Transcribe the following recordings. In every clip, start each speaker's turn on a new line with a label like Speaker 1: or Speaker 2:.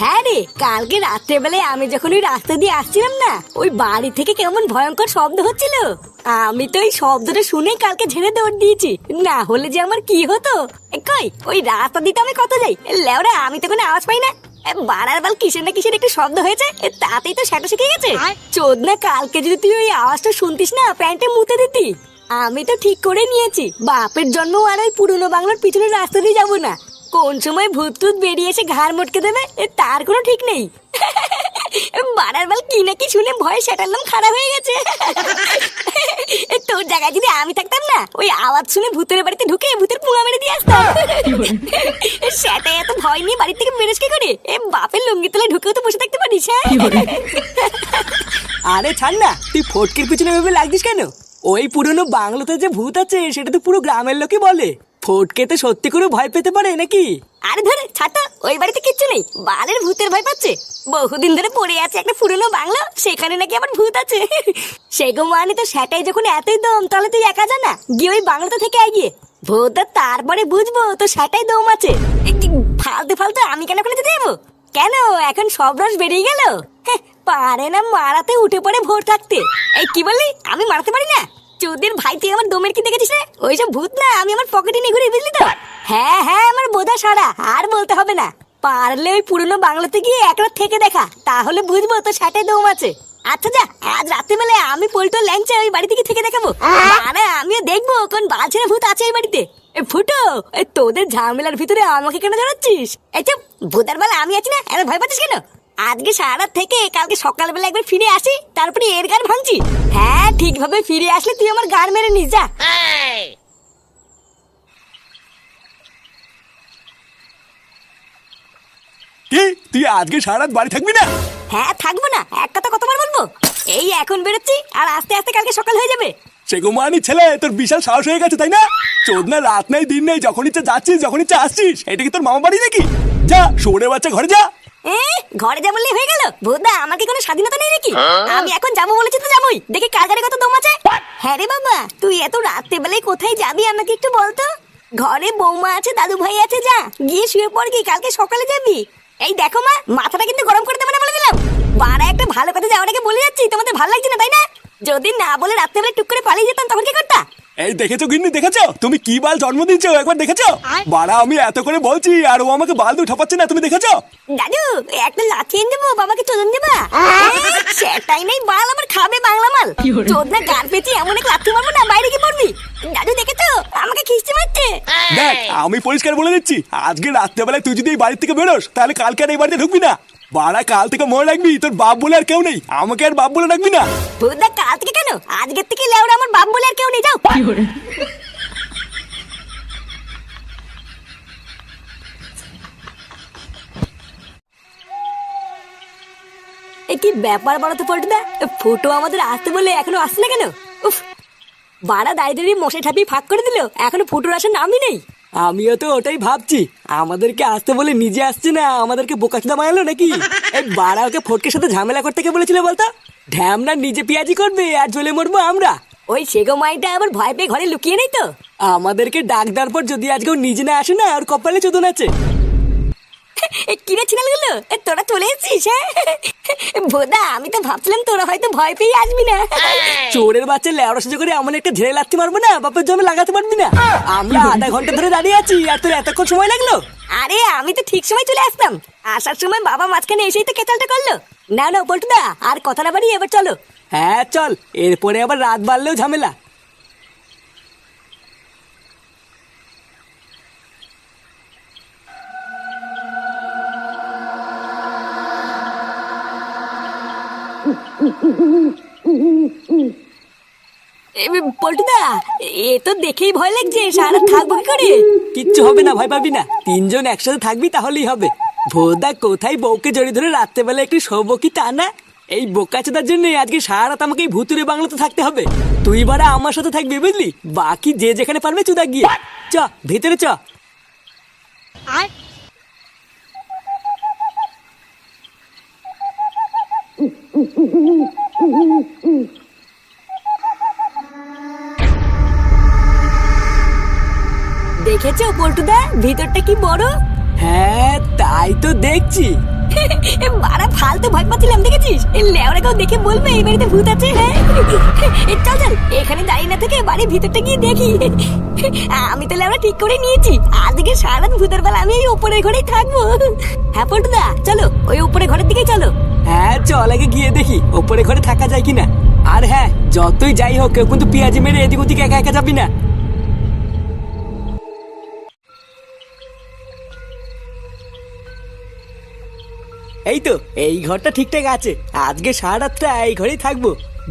Speaker 1: হ্যাঁ রে কালকে রাত্রেবেলায় আমি যখন ওই রাস্তা দিয়ে আসছিলাম না ওই বাড়ি থেকে কেমন ভয়ঙ্কর শব্দ হচ্ছিল। আমি তো ওই শব্দটা শুনেই কালকে ঝেড়ে দৌড় দিয়েছি। না হলে যে আমার কি হতো? কই ওই রাস্তা দিতে আমি কত যাই? লেওরা আমি তো কোনো আওয়াজ পাই না। বাড়ার বাল কিসের না কিসের একটু শব্দ হয়েছে? তাতেই তো সেটা শিখে গেছে। চোদ না কালকে যদি তুই ওই আওয়াজটা শুনতিস না প্যান্টে মুতে দিতি। আমি তো ঠিক করে নিয়েছি। বাপের জন্ম আর ওই পুরনো বাংলার পিছনের রাস্তা দিয়ে যাব না। কোন সময় ভূত টুত বেরিয়ে এসে ঘাড় মটকে দেবে তার কোনো ঠিক নেই। বাড়ার বাল কি না কি শুনে ভয়ে সেটার নাম খারাপ হয়ে গেছে। তোর জায়গায় যদি আমি থাকতাম না ওই আওয়াজ শুনে ভূতের বাড়িতে ঢুকে ভূতের পুঙা মেরে দিয়ে আসতাম। সেটাই এত ভয় নিয়ে বাড়ি থেকে বেরোস কি করে? এ বাপের লুঙ্গি তলে ঢুকেও তো বসে থাকতে পারিস হ্যাঁ?
Speaker 2: আরে ছাড় না তুই ফটকের পিছনে ভেবে লাগছিস কেন? ওই পুরনো বাংলোতে যে ভূত আছে সেটা তো পুরো গ্রামের লোকই বলে। ফটকে তো সত্যি করে ভয় পেতে পারে নাকি?
Speaker 1: আরে ধরে ছাতা ওই বাড়িতে কিচ্ছু নেই। বালের ভূতের ভয় পাচ্ছে। বহুদিন ধরে পড়ে আছে একটা পুরনো বাংলা সেখানে নাকি আবার ভূত আছে। সেগো মানে তো সেটাই যখন এতই দম তাহলে তুই একা জানা গিয়ে ওই বাংলাতে থেকে আয় গিয়ে। ভূত তারপরে বুঝব তো সেটাই দম আছে। ফালতু ফালতু আমি কেন ওখানে যাব? কেন? এখন সব রস বেরিয়ে গেল। হ্যাঁ, পারে না মারাতে উঠে পড়ে ভোর থাকতে। এই কি বললি? আমি মারাতে পারি না? চোদের ভাই তুই আমার দমের কি দেখেছিস রে? ওইসব ভূত না আমি আমার পকেটে নিয়ে ঘুরে বুঝলি তো। হ্যাঁ হ্যাঁ আমার বোধা সারা আর বলতে হবে না। পারলে ওই পুরনো বাংলাতে গিয়ে এক রাত থেকে দেখা তাহলে বুঝব তো সাথে দম আছে। আচ্ছা যা আজ রাত্রিবেলায় আমি পল্টো ল্যাংচা ওই বাড়ি থেকে থেকে দেখাবো। আরে আমিও দেখব কোন বালছেনা ভূত আছে ওই বাড়িতে। এ ফুটো এ তোদের ঝামেলার ভিতরে আমাকে কেন জড়াচ্ছিস? এই চুপ ভূতের বেলা আমি আছি না এত ভয় পাচ্ছিস কেন? আজকে সারা থেকে কালকে সকালবেলা একবার ফিরে আসি তারপরে এর গান ভাঙছি। হ্যাঁ ঠিকভাবে ফিরে আসলে তুই আমার গান মেরে নিস যা।
Speaker 3: কি? তুই আজকে সারা বাড়ি থাকবি না?
Speaker 1: হ্যাঁ থাকব না। এক কথা কতবার বলব? এই এখন বেরোচ্ছি আর আস্তে আস্তে কালকে সকাল হয়ে যাবে।
Speaker 3: সে গোমানি ছেলে তোর বিশাল সাহস হয়ে গেছে তাই না? চোদ না রাত নাই দিন নেই যখন ইচ্ছা যাচ্ছিস যখন ইচ্ছা আসছিস এটা কি তোর মামা বাড়ি নাকি? যা সরে বাচ্চা ঘরে যা।
Speaker 1: ঘরে যা বললেই হয়ে গেল। ভোদা আমার কি কোনো স্বাধীনতা নেই নাকি? আমি এখন যাব বলেছি তো যাবোই। দেখি গাড়ি কত দম আছে। হ্যাঁ রে বাবা তুই এত রাত্রে বেলায় কোথায় যাবি আমাকে একটু বলতো? ঘরে বৌমা আছে দাদু ভাই আছে যা। গিয়ে শুয়ে পড় কি কালকে সকালে যাবি। এই দেখো মা মাথাটা কিন্তু গরম করে দেবে না বলে দিলাম। বারা একটা ভালো কথা যাওয়ার আগে বলে যাচ্ছি তোমাদের ভালো লাগছে না তাই না? যদি না বলে রাত্রেবেলা টুক করে পালিয়ে যেতাম তখন কি করতা?
Speaker 3: এই দেখেছ গিন্নি দেখেছ? তুমি কি বাল জন্ম দিয়েছ একবার দেখেছ? বাড়া আমি এত করে বলছি আর ও আমাকে বাল দুই ঠপাচ্ছে না তুমি দেখেছ?
Speaker 1: দাদু একটা লাঠি এনে দেবো বাবাকে চোদন দেবা? সেটাই নেই বাল আমার খাবে বাংলা মাল। চোদ না গান এমন এক লাথি মারবো না বাইরে কি পড়বি। দাদু দেখেছ?
Speaker 3: দেখ আমি পরিষ্কার বলে দিচ্ছি আজকে রাত্রেবেলায় তুই যদি এই বাড়ি থেকে বেরোস তাহলে কালকে আর এই বাড়িতে ঢুকবি না। বাড়া কাল থেকে মনে রাখবি তোর বাপ বলে আর কেউ নেই আমাকে আর বাপ বলে রাখবি না।
Speaker 1: ভূতদা কাল থেকে কেন? আজকের থেকে লেওরা আমার বাপ বলে আর কেউ নেই যাও। এ কি ব্যাপার বাড়াতে পল্টুদা? ফটো আমাদের আসতে বলে এখনও আসছে না কেন? উফ বাড়া দাঁড়িয়ে মশাই ঠাপি ফাঁক করে দিল। এখনও ফুটোর আসার নামই নেই।
Speaker 2: আমিও তো ওটাই ভাবছি। আমাদেরকে আসতে বলে নিজে আসছে না আমাদেরকে বোকাচুদা মানালো নাকি? এই বাড়া ওকে ফটকের সাথে ঝামেলা করতে কে বলেছিল বলতো? ঢ্যামনা নিজে পেঁয়াজি করবে আর জ্বলে মরবো আমরা।
Speaker 1: ওই সেগো মাইটা আবার ভয় পেয়ে ঘরে লুকিয়ে নেই তো?
Speaker 2: আমাদেরকে ডাক দেওয়ার পর যদি আজকে ও নিজে না আসে না আর কপালে চোদন আছে।
Speaker 1: কিরে ছিনালগুলো এ, তোরা চলে এসেছিস হ্যাঁ? বোদা আমি তো ভাবছিলাম তোরা হয়তো ভয় পেয়ে আসবি না।
Speaker 2: চোরের বাচ্চা লেওড়া সুযোগ করে এমন একটা ঝেড়ে লাগতে পারব না বাপের জমি লাগাতে পারবি না। আমরা আধা ঘণ্টা ধরে দাঁড়িয়ে আছি আর তোর এতক্ষণ সময় লাগল?
Speaker 1: আরে আমি তো ঠিক সময় চলে আসতাম। আসার সময় বাবা মাঝখানে এসেই তো কেচালটা করল। না না পল্টুদা আর কথা না বাড়িয়ে এবার চলো।
Speaker 2: হ্যাঁ চল। এরপরে আবার রাত বাড়লেও ঝামেলা।
Speaker 1: পল্টুদা এ তো দেখেই ভয় লাগছে সারা থাকব কি করে?
Speaker 2: কিচ্ছু হবে না ভয় পাবি না। তিনজন একসাথে থাকবি তাহলেই হবে। ভোদা কোথায় বউকে জড়ি ধরে রাত্রেবেলা একটু শোবো কি তা না? এই বোকাচোদার জন্য আজকে সারা রাত আমাকে এই ভুতুরে বাংলাতে থাকতে হবে। তুই বারা আমার সাথে থাকবি বুঝলি? বাকি যে যেখানে পারবে চুদা গিয়ে। চ ভেতরে চ।
Speaker 1: দেখেছ পল্টুদা? ভিতরটা কি বড়?
Speaker 2: হ্যাঁ তাই তো দেখছি।
Speaker 1: বাড়া ফালতু ভয় পাচ্ছিলাম দেখেছিস? লেওরা কেউ দেখে বলবে এই বাড়িতে ভূত আছে হ্যাঁ? চল চল এখানে দাঁড়িয়ে না থেকে বাড়ির ভিতরটা গিয়ে দেখি। আমি তো লেওরা ঠিক করে নিয়েছি। আজকে সারা ভূতের বেলা আমি এই উপরের ঘরেই থাকব। হ্যাঁ পল্টুদা চলো ওই উপরে ঘরের দিকেই চলো।
Speaker 2: হ্যাঁ চল আগে গিয়ে দেখি, ওপরে ঘরে থাকা যায় কিনা। আর হ্যাঁ যতই যাই হোক, কেউ কিন্তু পেঁয়াজি মেরে এদিক ওদিক একা একা যাবি না। এই তো, এই ঘরটা ঠিকঠাক আছে। আজকে সারা রাতটা এই ঘরেই থাকব।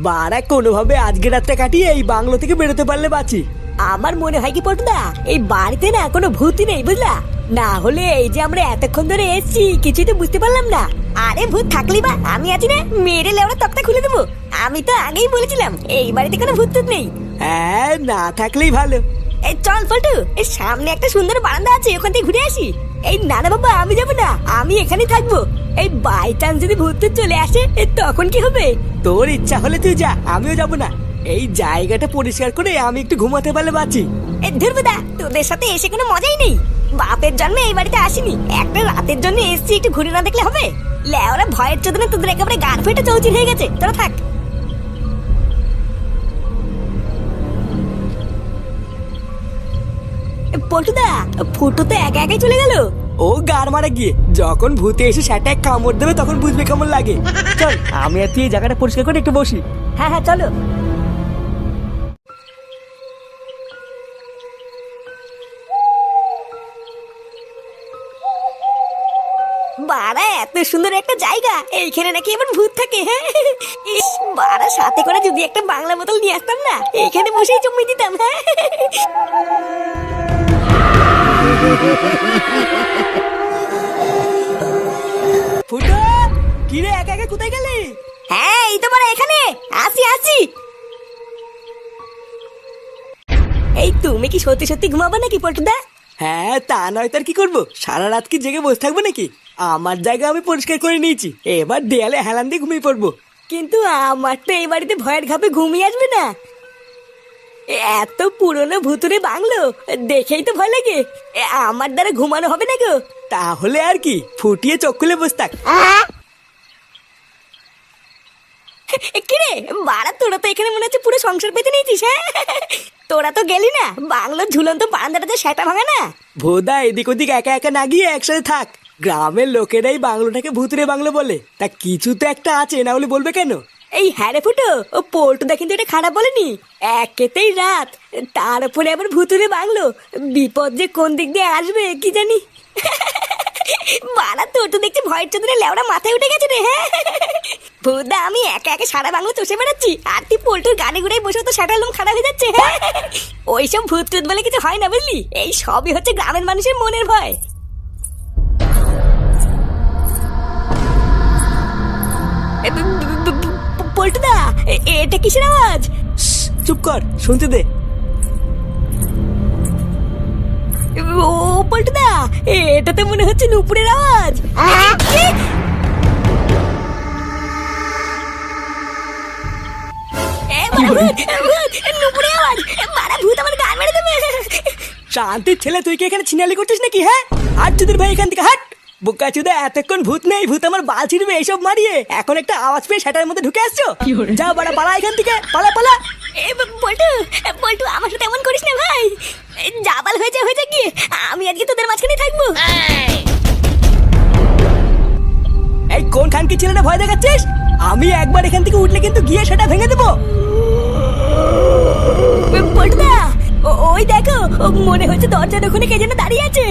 Speaker 2: বারা কোনোভাবে আজকে রাতটা কাটিয়ে এই বাংলো থেকে বেরোতে পারলে বাঁচি।
Speaker 1: আমার মনে হয় কি পটুদা, এই বাড়িতে না কোনো ভূতি নেই, বুঝলা? না হলে এই যে আমরা এতক্ষণ ধরে এসেছি কিছুই তো বুঝতে পারলাম না। আরে ভূত থাকলি বা আমি আছি না? মেরে লেওড়া তক্তা খুলে দেবো। আমি তো আগেই বলেছিলাম এই বাড়িতে কোনো ভূত টুত নেই।
Speaker 2: হ্যাঁ না থাকলেই ভালো।
Speaker 1: এই চল পল্টু এই সামনে একটা সুন্দর বারান্দা আছে ওখান থেকে ঘুরে আসি। এই না না বাবা আমি যাব না আমি এখানেই থাকব। এই বাই চান্স যদি ভূত চলে আসে তখন কি হবে?
Speaker 2: তোর ইচ্ছা হলে তুই যা আমিও যাব না। এই জায়গাটা পরিষ্কার করে আমি একটু ঘুমাতে পারলে বাঁচি।
Speaker 1: এ ধুরবুদা তোদের সাথে এসে কোনো মজাই নেই। বাপের জন্মে এই বাড়িতে আসিনি। একটা রাতের জন্য এসছি একটু ঘুরে না দেখলে হবে? লেওরা ভয়ের চোদনে তোদের একেবারে গান ফেটে চৌচির হয়ে গেছে। তোরা থাক। পল্টুদা ফুটো তো একা একাই চলে গেল।
Speaker 2: ও গার মারা গিয়ে যখন ভূতে এসে সেটা কামড় দেবে তখন বুঝবে কেমন লাগে। চল আমি আর তুই এই জায়গাটা পরিষ্কার করে একটু বসি।
Speaker 1: হ্যাঁ হ্যাঁ চলো। সুন্দর একটা জায়গা। এইখানে নাকি এবার ভূত থাকে হ্যাঁ? ইস বাড়া সাথে করে যদি একটা বাংলা বোতল নিয়ে আসতাম না এইখানে বসেই জমি দিতাম হ্যাঁ?
Speaker 2: ফুটো কিরে একা একা কোথায় গেলি?
Speaker 1: হ্যাঁ এই তো বাড়া এখানে। আসি আসি। এই তুমি কি সত্যি সত্যি ঘুমাবো নাকি পল্টুদা?
Speaker 2: হ্যাঁ তা নয় তার কি করব? সারা রাত কি জেগে বসে থাকব নাকি? আমার জায়গা আমি পরিষ্কার করে নিয়েছি। এবার দেয়ালে হেলান দিয়ে ঘুমিয়ে পড়ব।
Speaker 1: কিন্তু আমার তো এই বাড়িতে ভয়ের ঘাপে ঘুমিয়ে আসবে না। এত পুরনো ভুতুরে বাংলো দেখেই তো ভয় লাগে। আমার দ্বারা ঘুমানো হবে না গো।
Speaker 2: তাহলে আর কি ফুটিয়ে চোখ খুলে বসে থাক।
Speaker 1: কিরে বাড়া তোরা তো এখানে মনে হচ্ছে পুরো সংসার পেতে নিয়েছিস হ্যাঁ? তোরা তো গেলি না বাংলোর ঝুলন্ত বারান্দাটা যে সেটা ভাঙা না।
Speaker 2: ভোদা এদিক ওদিক একা একা না গিয়ে একসাথে থাক। গ্রামের লোকেরাই বাংলোটাকে ভুতুরে বাংলো বলে। তা কিছু তো একটা আছে, না হলে বলবে কেন?
Speaker 1: এই হ্যাঁ রে ফুটো, ও পোল্টুদা কিন্তু এটা খারাপ বলেনি? একেতেই রাত, তার উপরে আবার ভুতুরে বাংলো। বিপদ যে কোন দিক দিয়ে আসবে, কি জানি? বাড়া তোর তো দেখছি ভয়ের চোদনে লেওড়া মাথায় উঠে গেছে রে হ্যাঁ? ভুদা আমি একা একা সারা বাংলো চষে বেড়াচ্ছি, আর তুই পোল্টুর গানে গুড়াই বসে তো সারা লোম খারাপ হয়ে যাচ্ছে হ্যাঁ? ওইসব ভূত টুত বলে কিছু হয় না, বুঝলি? এই সবই হচ্ছে গ্রামের মানুষের মনের ভয়। পল্টুদা এ- এটা কিসের আওয়াজ?
Speaker 2: চুপ কর শুনতে দে।
Speaker 1: ও পল্টুদা এটা তো মনে হচ্ছে নুপুরের আওয়াজ।
Speaker 2: শান্তির ছেলে তুই কি এখানে ছিনালি করছিস নাকি হ্যাঁ? আর চুদির ভাই এখান থেকে হাট! বোকা চুদা এতক্ষণ ভূত নেই ভূত আমার বাল ছিড়বে এইসব মারিয়ে। এখন একটা আওয়াজ পেয়ে সেটার মধ্যে ঢুকে আসছো? যা বাড়া পালা এখান থেকে পালা পালা।
Speaker 1: এ ব- পল্টু আমার সাথে এমন করিস না ভাই। জাবাল হয়েছে হয়েছে কি আমি আজকে তোদের মাঝখানে থাকব।
Speaker 2: এই কোন খানকি ছেলেটা ভয় দেখাচ্ছিস? আমি একবার এখান থেকে উঠলে কিন্তু গিয়ে সেটা ভেঙে দেবো।
Speaker 1: পল্টুদা ও- ওই দেখো ও মনে হচ্ছে দরজার ওখানে কে যেন দাঁড়িয়ে আছে।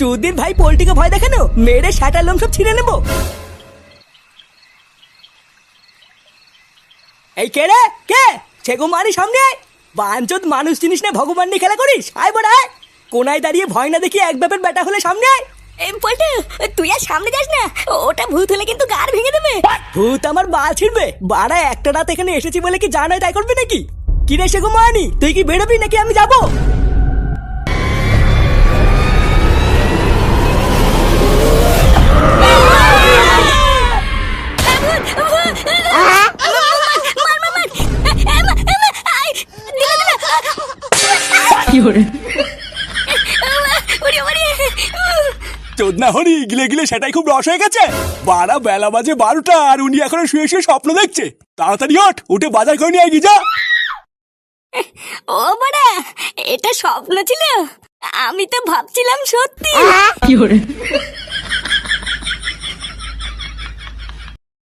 Speaker 2: চুদির ভাই পোল্টিকে ভয় দেখানো? মেরে শাটার লোম সব ছিঁড়ে নেব। এই কে রে? কে? ছেগো মারি সামনে বাঞ্চত মানুষ জিনিস না ভগবান নিয়ে খেলা করিস? আয় বড় আয়। কোনায় দাঁড়িয়ে ভয় না দেখি এক ব্যাপের বেটা হলে সামনে আয়।
Speaker 1: পল্টু তুই আর সামনে যাস না। ওটা ভূত হলে কিন্তু গার ভেঙে দেবে।
Speaker 2: ভূত আমার বাল ছিড়বে। বাড়া একটা রাত এখানে এসেছি বলে কি জানাই তাই করবে নাকি? কি রে সেগো মানি তুই কি বেরোবি নাকি আমি যাব?
Speaker 4: কি
Speaker 1: ওরে, ওরে,
Speaker 2: চোদনা হরি গিলে গিলে সেটাই খুব রস হয়ে গেছে। বারা বেলা বাজে বারোটা আর উনি এখনও শুয়ে শুয়ে স্বপ্ন দেখছে। তাড়াতাড়ি ওঠ উঠে বাজার করে নিয়ে এগিয়ে যা
Speaker 1: ও বাড়া এটা স্বপ্ন ছিল? আমি তো ভাবছিলাম সত্যি।